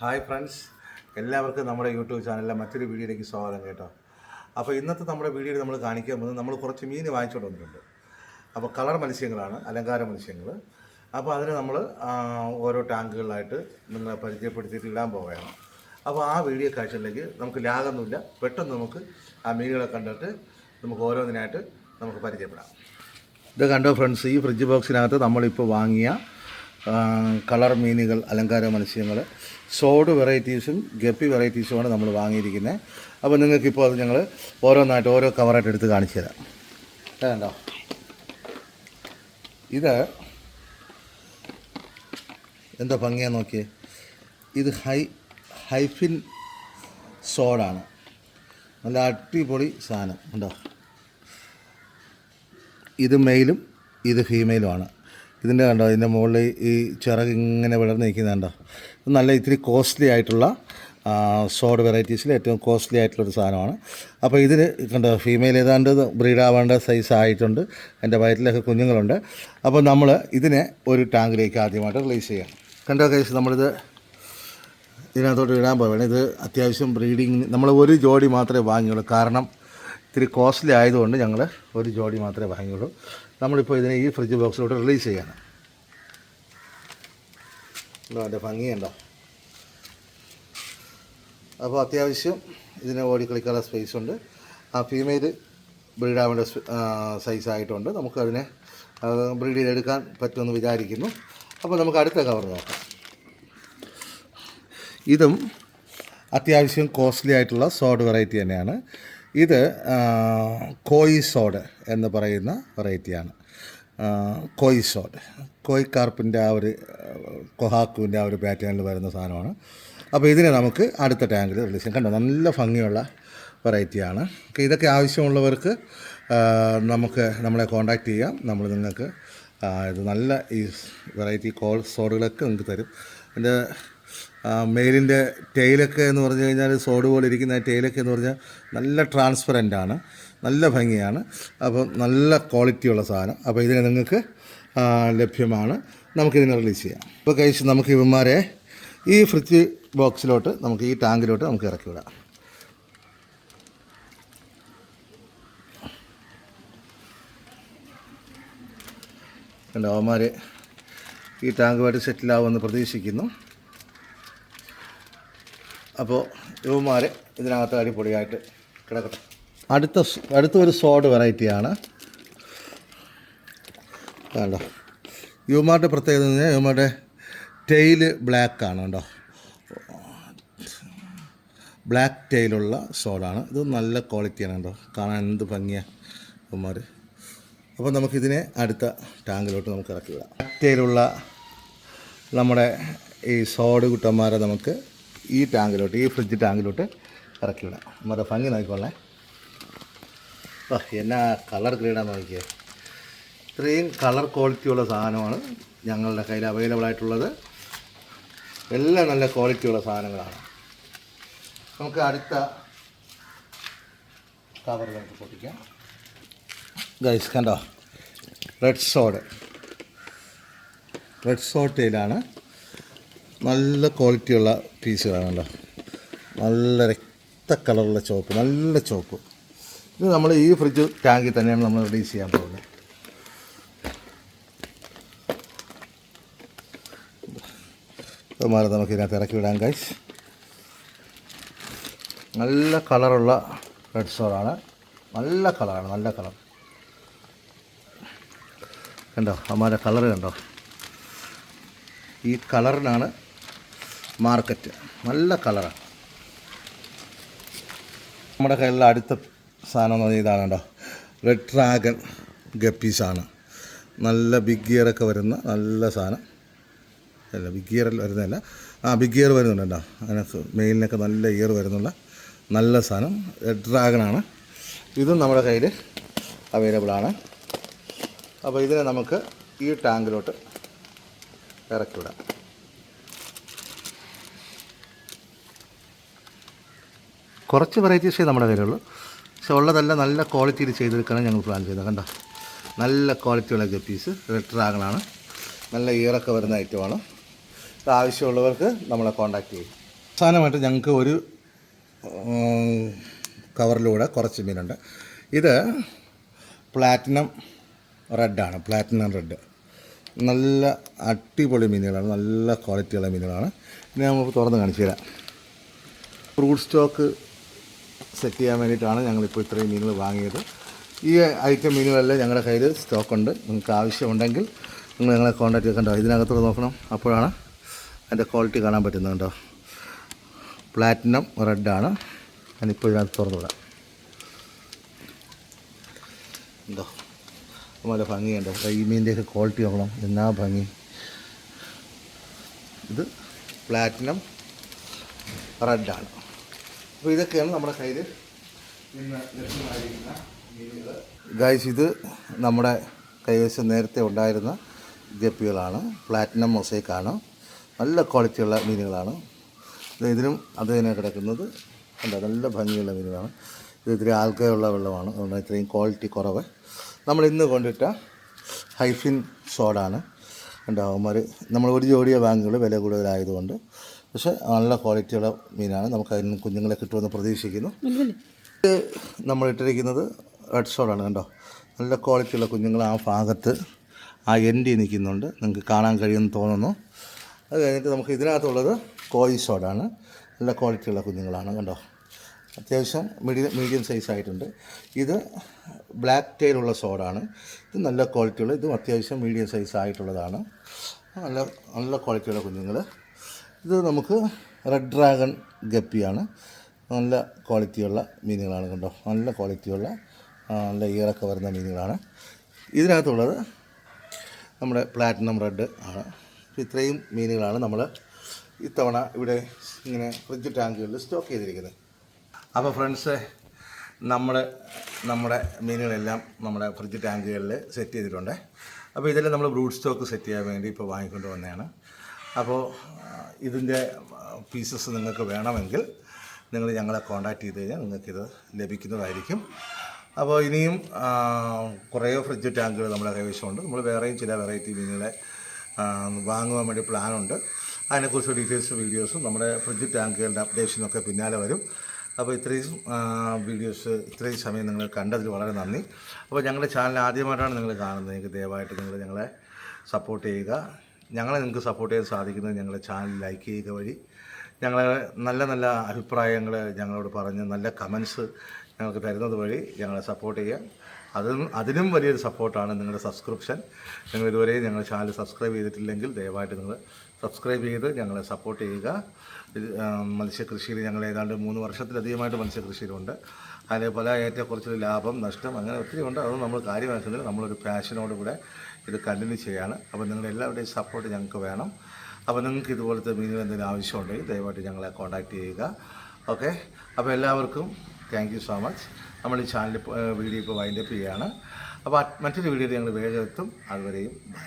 Hi friends. എല്ലാവർക്കും നമ്മുടെ YouTube ചാനലിലെ മറ്റൊരു വീഡിയോയിലേക്ക് സ്വാഗതം കേട്ടോ. അപ്പോൾ ഇന്നത്തെ നമ്മുടെ വീഡിയോയിൽ നമ്മൾ കാണിക്കാൻ പോകുന്നത് നമ്മൾ കുറച്ച് മീൻ വാങ്ങിച്ചുകൊണ്ട് വന്നിട്ടുണ്ട്. അപ്പോൾ കളർ മത്സ്യങ്ങളാണ് അലങ്കാര മത്സ്യങ്ങൾ. അപ്പോൾ അതിനെ നമ്മൾ ഓരോ ടാങ്കുകളായിട്ട് നിങ്ങളെ പരിചയപ്പെടുത്തിയിട്ട് ഇടാൻ പോവുകയാണ്. അപ്പോൾ ആ വീഡിയോ കാഴ്ചയിലേക്ക് നമുക്ക് ലാഗൊന്നുമില്ല. പെട്ടെന്ന് നമുക്ക് ആ മീനുകളെ കണ്ടിട്ട് നമുക്ക് ഓരോന്നിനായിട്ട് നമുക്ക് പരിചയപ്പെടാം. ഇത് കണ്ടോ ഫ്രണ്ട്സ് ഈ ഫ്രിഡ്ജ് ബോക്സിനകത്ത് നമ്മളിപ്പോൾ വാങ്ങിയ കളർ മീനുകൾ അലങ്കാര മത്സ്യങ്ങൾ. സോഡ് വെറൈറ്റീസും ഗപ്പി വെറൈറ്റീസുമാണ് നമ്മൾ വാങ്ങിയിരിക്കുന്നത് അപ്പോൾ നിങ്ങൾക്കിപ്പോൾ അത് ഞങ്ങൾ ഓരോന്നായിട്ട് ഓരോ കവറായിട്ട് എടുത്ത് കാണിച്ചു തരാം. ഇത് എന്താ ഭംഗിയാ നോക്കിയേ? ഇത് ഹൈ ഹൈഫിൻ സോഡാണ്. നല്ല അടിപൊളി സാധനം. ഉണ്ടോ ഇത് മെയിലും ഇത് ഫീമെയിലുമാണ്. ഇതിന്റെ കണ്ടോ ഇതിന്റെ മുകളിൽ ഈ ചിറക് ഇങ്ങനെ വിളർന്ന് നിൽക്കുന്നത് കണ്ടോ? നല്ല ഇത്തിരി കോസ്റ്റ്ലി ആയിട്ടുള്ള സോഡ് വെറൈറ്റീസിൽ ഏറ്റവും കോസ്റ്റ്ലി ആയിട്ടുള്ള ഒരു സാധനമാണ്. അപ്പോൾ ഇതിന് കണ്ടോ ഫീമെയിൽ ഏതാണ്ട് ബ്രീഡ് ആവേണ്ട സൈസ് ആയിട്ടുണ്ട്. എന്റെ വയറ്റിലൊക്കെ കുഞ്ഞുങ്ങളുണ്ട്. അപ്പോൾ നമ്മൾ ഇതിനെ ഒരു ടാങ്കിലേക്ക് ആദ്യമായിട്ട് റിലീസ് ചെയ്യാം. കണ്ടോ കേസ് നമ്മളിത് ഇതിനകത്തോട്ട് ഇടാൻ പോവുകയാണ്. ഇത് അത്യാവശ്യം ബ്രീഡിങ് നമ്മൾ ഒരു ജോഡി മാത്രമേ വാങ്ങിയുള്ളൂ. കാരണം ഇത്തിരി കോസ്റ്റ്ലി ആയതുകൊണ്ട് ഞങ്ങൾ ഒരു ജോഡി മാത്രമേ വാങ്ങിയുള്ളൂ. നമ്മളിപ്പോൾ ഇതിനെ ഈ ഫ്രിഡ്ജ് ബോക്സിലോട്ട് റിലീസ് ചെയ്യാണ്. അതിന്റെ ഭംഗിയുണ്ടോ അപ്പോൾ അത്യാവശ്യം ഇതിന് ഓടിക്കളിക്കാനുള്ള സ്പേസ് ഉണ്ട്. ആ ഫീമെയിൽ ബ്രീഡ് ആവേണ്ട സൈസ് ആയിട്ടുണ്ട്. നമുക്കതിനെ ബ്രീഡ് ചെയ്തെടുക്കാൻ പറ്റുമെന്ന് വിചാരിക്കുന്നു. അപ്പോൾ നമുക്ക് അടുത്ത കവർ നോക്കാം. ഇതും അത്യാവശ്യം കോസ്റ്റ്ലി ആയിട്ടുള്ള സോഡ് വെറൈറ്റി തന്നെയാണ്. ഇത് കോയിസോഡ് എന്ന് പറയുന്ന വെറൈറ്റിയാണ് കോയിസോഡ് കോയിക്കാർപ്പിന്റെ കോയി കാർപ്പിന്റെ ആ ഒരു കൊഹാക്കുവിന്റെ ആ ഒരു പാറ്റേണിൽ വരുന്ന സാധനമാണ്. അപ്പോൾ ഇതിനെ നമുക്ക് അടുത്ത ടാങ്കിൽ റിലീസ് ചെയ്യാം. കണ്ടോ നല്ല ഭംഗിയുള്ള വെറൈറ്റിയാണ് ഇതൊക്കെ ആവശ്യമുള്ളവർക്ക് നമുക്ക് നമ്മളെ കോണ്ടാക്റ്റ് ചെയ്യാം. നമ്മൾ നിങ്ങൾക്ക് ഇത് നല്ല ഈ വെറൈറ്റി കോൾ സോഡുകളൊക്കെ നിങ്ങൾക്ക് തരും. എന്റെ മെയിലിന്റെ ടെയിലൊക്കെ എന്ന് പറഞ്ഞു കഴിഞ്ഞാൽ സോഡ് പോലെ ഇരിക്കുന്ന ടെയിലൊക്കെ എന്ന് പറഞ്ഞാൽ നല്ല ട്രാൻസ്പെറന്റ് ആണ്. നല്ല ഭംഗിയാണ്. അപ്പം നല്ല ക്വാളിറ്റിയുള്ള സാധനം. അപ്പോൾ ഇതിനെ നിങ്ങൾക്ക് ലഭ്യമാണ്. നമുക്കിതിനെ റിലീസ് ചെയ്യാം. ഇപ്പോൾ കഴിച്ച് നമുക്ക് ഇവന്മാരെ ഈ ഫ്രിഡ്ജ് ബോക്സിലോട്ട് നമുക്ക് ഈ ടാങ്കിലോട്ട് നമുക്ക് ഇറക്കി വിടാം. കണ്ടോ ഈ ടാങ്കുമായിട്ട് സെറ്റിലാവുമെന്ന് പ്രതീക്ഷിക്കുന്നു. അപ്പോൾ ഇവന്മാർ ഇതിനകത്ത് അടിപൊളിയായിട്ട് കിടക്കട്ടെ. അടുത്ത അടുത്തൊരു സോഡ് വെറൈറ്റിയാണ് കണ്ടോ? യുവമാരുടെ പ്രത്യേകത എന്ന് പറഞ്ഞാൽ യുവമാരുടെ ടെയിൽ ബ്ലാക്ക് ആണ് കേട്ടോ ബ്ലാക്ക് ടെയിലുള്ള സോഡാണ് ഇത് നല്ല ക്വാളിറ്റിയാണ് കേട്ടോ കാണാൻ എന്ത് ഭംഗിയാണ് യുവമാർ അപ്പോൾ നമുക്കിതിനെ അടുത്ത ടാങ്കിലോട്ട് നമുക്ക് ഇറക്കി വിടാം. ടെയിലുള്ള നമ്മുടെ ഈ സോഡ് കുട്ടന്മാരെ നമുക്ക് ഈ ടാങ്കിലോട്ട് ഈ ഫ്രിഡ്ജ് ടാങ്കിലോട്ട് ഇറക്കി വിടാം നമ്മുടെ ഭംഗി നോക്കിക്കൊള്ളേ അപ്പോൾ എന്നാ കളർ ഗ്രീഡാന്ന് നോക്കിയേ. ഇത്രയും കളർ ക്വാളിറ്റിയുള്ള സാധനമാണ് ഞങ്ങളുടെ കയ്യിൽ അവൈലബിൾ ആയിട്ടുള്ളത്. എല്ലാം നല്ല ക്വാളിറ്റിയുള്ള സാധനങ്ങളാണ്. നമുക്ക് അടുത്ത കവർ നമുക്ക് പൊട്ടിക്കാം. ഗൈസ് കണ്ടോ? റെഡ് സോഡ് റെഡ് സോട്ടയിലാണ് നല്ല ക്വാളിറ്റിയുള്ള പീസുകളാണല്ലോ. നല്ല രക്ത കളറുള്ള ചോപ്പ് നല്ല ചോപ്പ്. ഇത് നമ്മൾ ഈ ഫ്രിഡ്ജ് ടാങ്കിൽ തന്നെയാണ് നമ്മൾ റിലീസ് ചെയ്യാൻ പോകുന്നത്. മാറി നമുക്ക് ഇതിനകത്ത് ഇറക്കി വിടാം കൈസ് നല്ല കളറുള്ള റെഡ് സോളാണ് നല്ല കളറാണ് നല്ല കളർ. കണ്ടോ? അമ്മാരുടെ കളർ കണ്ടോ? ഈ കളറിനാണ് മാർക്കറ്റ് നല്ല കളറാണ് നമ്മുടെ കയ്യിലുള്ള അടുത്ത സാധനം എന്ന് പറഞ്ഞാൽ ഇതാണ് കേട്ടോ. റെഡ് ഡ്രാഗൺ ഗപ്പീസാണ് നല്ല ബിഗ് ഗിയറൊക്കെ വരുന്ന നല്ല സാധനം. അല്ല ബിഗ് ഗിയറിൽ വരുന്നതല്ല. ആ ബിഗ് ഗിയർ വരുന്നുണ്ട് അതിനൊക്കെ മെയിലിനൊക്കെ നല്ല ഇയർ വരുന്നുള്ള നല്ല സാധനം. റെഡ് ഡ്രാഗണാണ് ഇതും നമ്മുടെ കയ്യിൽ അവൈലബിളാണ് അപ്പോൾ ഇതിനെ നമുക്ക് ഈ ടാങ്കിലോട്ട് ഇറക്കി വിടാം. കുറച്ച് വെറൈറ്റീസേ നമ്മുടെ കയ്യിലുള്ളൂ. പക്ഷെ ഉള്ളതെല്ലാം നല്ല ക്വാളിറ്റിയിൽ ചെയ്തെടുക്കാനാണ് ഞങ്ങൾ പ്ലാൻ ചെയ്യുന്നത് കണ്ടോ? നല്ല ക്വാളിറ്റിയുള്ള ഗപ്പീസ് റെഡ് ഡ്രാഗണാണ് നല്ല ഇയറൊക്കെ വരുന്ന ഐറ്റമാണ് ആവശ്യമുള്ളവർക്ക് നമ്മളെ കോൺടാക്റ്റ് ചെയ്യും. അവസാനമായിട്ട് ഞങ്ങൾക്ക് ഒരു കവറിലൂടെ കുറച്ച് മീനുണ്ട്. ഇത് പ്ലാറ്റിനം റെഡാണ് പ്ലാറ്റിനം റെഡ് നല്ല അടിപൊളി മീനുകളാണ്. നല്ല ക്വാളിറ്റിയുള്ള മീനുകളാണ്. ഇനി നമുക്ക് തുറന്ന് കാണിച്ചു തരാം. ഫ്രൂട്ട് സ്റ്റോക്ക് സെറ്റ് ചെയ്യാൻ വേണ്ടിയിട്ടാണ് ഞങ്ങളിപ്പോൾ ഇത്രയും മീനുകൾ വാങ്ങിയത്. ഈ ഐറ്റം മീനുകളെല്ലാം ഞങ്ങളുടെ കയ്യിൽ സ്റ്റോക്കുണ്ട് നിങ്ങൾക്ക് ആവശ്യമുണ്ടെങ്കിൽ നിങ്ങൾ ഞങ്ങളെ കോൺടാക്ട് ചെയ്യണ്ടോ ഇതിനകത്തോട് നോക്കണം. അപ്പോഴാണ് അതിന്റെ ക്വാളിറ്റി കാണാൻ പറ്റുന്നത് കേട്ടോ പ്ലാറ്റിനം റെഡാണ് ഞാനിപ്പോൾ ഇതിനകത്ത് തുറന്നു വിടാം എന്തോ നല്ല ഭംഗിയുണ്ട്. ഈ മീനിന്റെയൊക്കെ ക്വാളിറ്റി നോക്കണം. എന്നാ ഭംഗി? ഇത് പ്ലാറ്റിനം റെഡാണ് അപ്പോൾ ഇതൊക്കെയാണ് നമ്മുടെ കയ്യിൽ ഇന്ന് ലഭ്യമായിരിക്കുന്ന മീനുകൾ ഗൈസ് ഇത് നമ്മുടെ കൈവശം നേരത്തെ ഉണ്ടായിരുന്ന ഗപ്പികളാണ് പ്ലാറ്റിനം മൊസൈക്കാണ് നല്ല ക്വാളിറ്റിയുള്ള മീനുകളാണ്. ഇത് ഇതിനും അത് തന്നെ കിടക്കുന്നത്. കണ്ടോ നല്ല ഭംഗിയുള്ള മീനുകളാണ്. ഇത് ഇത്തിരി ആൽക്കയുള്ള വെള്ളമാണ്. അതുകൊണ്ട് ഇത്രയും ക്വാളിറ്റി കുറവ്. നമ്മൾ ഇന്ന് കൊണ്ടിട്ട ഹൈഫിൻ സോഡാണ് ഉണ്ടാവുമാർ നമ്മൾ ഒരു ജോഡിയെ വാങ്ങിയുള്ളൂ വില കൂടുതലായതുകൊണ്ട് പക്ഷേ നല്ല ക്വാളിറ്റിയുള്ള മീനാണ്. നമുക്ക് അതിന് കുഞ്ഞുങ്ങളെ കിട്ടുമെന്ന് പ്രതീക്ഷിക്കുന്നു. ഇത് നമ്മൾ ഇട്ടിരിക്കുന്നത് റെഡ് സോഡാണ് കണ്ടോ? നല്ല ക്വാളിറ്റിയുള്ള കുഞ്ഞുങ്ങൾ ആ ഭാഗത്ത് ആ എൻഡി നിൽക്കുന്നുണ്ട്. നിങ്ങൾക്ക് കാണാൻ കഴിയുമെന്ന് തോന്നുന്നു. അത് കഴിഞ്ഞിട്ട് നമുക്ക് ഇതിനകത്തുള്ളത് കോയി സോഡാണ് നല്ല ക്വാളിറ്റിയുള്ള കുഞ്ഞുങ്ങളാണ് കണ്ടോ? അത്യാവശ്യം മീഡിയം മീഡിയം സൈസ് ആയിട്ടുണ്ട്. ഇത് ബ്ലാക്ക് ടൈലുള്ള സോഡാണ് ഇത് നല്ല ക്വാളിറ്റിയുള്ള ഇതും അത്യാവശ്യം മീഡിയം സൈസ് ആയിട്ടുള്ളതാണ്. നല്ല നല്ല ക്വാളിറ്റിയുള്ള കുഞ്ഞുങ്ങൾ ഇത് നമുക്ക് റെഡ് ഡ്രാഗൺ ഗപ്പിയാണ്. നല്ല ക്വാളിറ്റിയുള്ള മീനുകളാണ് കണ്ടോ. നല്ല ക്വാളിറ്റിയുള്ള നല്ല ഈറൊക്കെ വരുന്ന മീനുകളാണ്. ഇതിനകത്തുള്ളത് നമ്മുടെ പ്ലാറ്റിനം റെഡ് ആണ്. ഇത്രയും മീനുകളാണ് നമ്മൾ ഇത്തവണ ഇവിടെ ഇങ്ങനെ ഫ്രിഡ്ജ് ടാങ്കുകളിൽ സ്റ്റോക്ക് ചെയ്തിരിക്കുന്നത്. അപ്പോൾ ഫ്രണ്ട്സ് നമ്മൾ നമ്മുടെ മീനുകളെല്ലാം നമ്മുടെ ഫ്രിഡ്ജ് ടാങ്കുകളിൽ സെറ്റ് ചെയ്തിട്ടുണ്ട്. അപ്പോൾ ഇതെല്ലാം നമ്മൾ ബ്രൂഡ് സ്റ്റോക്ക് സെറ്റ് ചെയ്യാൻ വേണ്ടി ഇപ്പോൾ വാങ്ങിക്കൊണ്ട് വന്നതാണ്. അപ്പോൾ ഇതിന്റെ പീസസ് നിങ്ങൾക്ക് വേണമെങ്കിൽ നിങ്ങൾ ഞങ്ങളെ കോൺടാക്ട് ചെയ്ത് കഴിഞ്ഞാൽ നിങ്ങൾക്കിത് ലഭിക്കുന്നതായിരിക്കും. അപ്പോൾ ഇനിയും കുറേ ഫ്രിഡ്ജ് ടാങ്കുകൾ നമ്മുടെ കൈവശമുണ്ട് നമ്മൾ വേറെയും ചില വെറൈറ്റി മീനുകളെ വാങ്ങുവാൻ വേണ്ടി പ്ലാനുണ്ട് അതിനെക്കുറിച്ച് ഡീറ്റെയിൽസ് വീഡിയോസും നമ്മുടെ ഫ്രിഡ്ജ് ടാങ്കുകളുടെ അപ്ഡേഷനൊക്കെ പിന്നാലെ വരും. അപ്പോൾ ഇത്രയും വീഡിയോസ് ഇത്രയും സമയം നിങ്ങൾ കണ്ടതിൽ വളരെ നന്ദി. അപ്പോൾ ഞങ്ങളുടെ ചാനൽ ആദ്യമായിട്ടാണ് നിങ്ങൾ കാണുന്നത്. നിങ്ങൾക്ക് ദയവായിട്ട് നിങ്ങൾ ഞങ്ങളെ സപ്പോർട്ട് ചെയ്യുക. ഞങ്ങളെ നിങ്ങൾക്ക് സപ്പോർട്ട് ചെയ്യാൻ സാധിക്കുന്നത് ഞങ്ങളുടെ ചാനൽ ലൈക്ക് ചെയ്ത വഴി. ഞങ്ങളെ നല്ല നല്ല അഭിപ്രായങ്ങൾ ഞങ്ങളോട് പറഞ്ഞ് നല്ല കമൻസ് ഞങ്ങൾക്ക് തരുന്നത് വഴി ഞങ്ങളെ സപ്പോർട്ട് ചെയ്യുക. അതും അതിനും വലിയൊരു സപ്പോർട്ടാണ് നിങ്ങളുടെ സബ്സ്ക്രിപ്ഷൻ നിങ്ങൾ ഇതുവരെ ഞങ്ങളുടെ ചാനൽ സബ്സ്ക്രൈബ് ചെയ്തിട്ടില്ലെങ്കിൽ ദയവായിട്ട് നിങ്ങൾ സബ്സ്ക്രൈബ് ചെയ്ത് ഞങ്ങളെ സപ്പോർട്ട് ചെയ്യുക. മത്സ്യകൃഷിയിൽ ഞങ്ങൾ ഏതാണ്ട് മൂന്ന് വർഷത്തിലധികമായിട്ട് മത്സ്യകൃഷിയിലുണ്ട്. അതിൽ പല ഏറ്റക്കുറച്ചിൽ ലാഭം നഷ്ടം അങ്ങനെ ഒത്തിരി ഉണ്ട്. അതൊന്നും നമ്മൾ കാര്യമാക്കുന്നില്ല നമ്മളൊരു പാഷനോടുകൂടെ ഇത് കണ്ടിന്യൂ ചെയ്യാണ്. അപ്പോൾ നിങ്ങളുടെ എല്ലാവരുടെയും സപ്പോർട്ട് ഞങ്ങൾക്ക് വേണം. അപ്പോൾ നിങ്ങൾക്ക് ഇതുപോലത്തെ മീനിങ് എന്തെങ്കിലും ആവശ്യമുണ്ടെങ്കിൽ ദയവായിട്ട് ഞങ്ങളെ കോൺടാക്റ്റ് ചെയ്യുക. ഓക്കെ അപ്പോൾ എല്ലാവർക്കും താങ്ക് യു സോ മച്ച് നമ്മൾ ഈ ചാനൽ വീഡിയോ ഇപ്പോൾ വൈൻഡപ്പ് ചെയ്യുകയാണ് അപ്പോൾ മറ്റൊരു വീഡിയോയിൽ ഞങ്ങൾ വേഗം എത്തും. അതുവരെയും ബൈ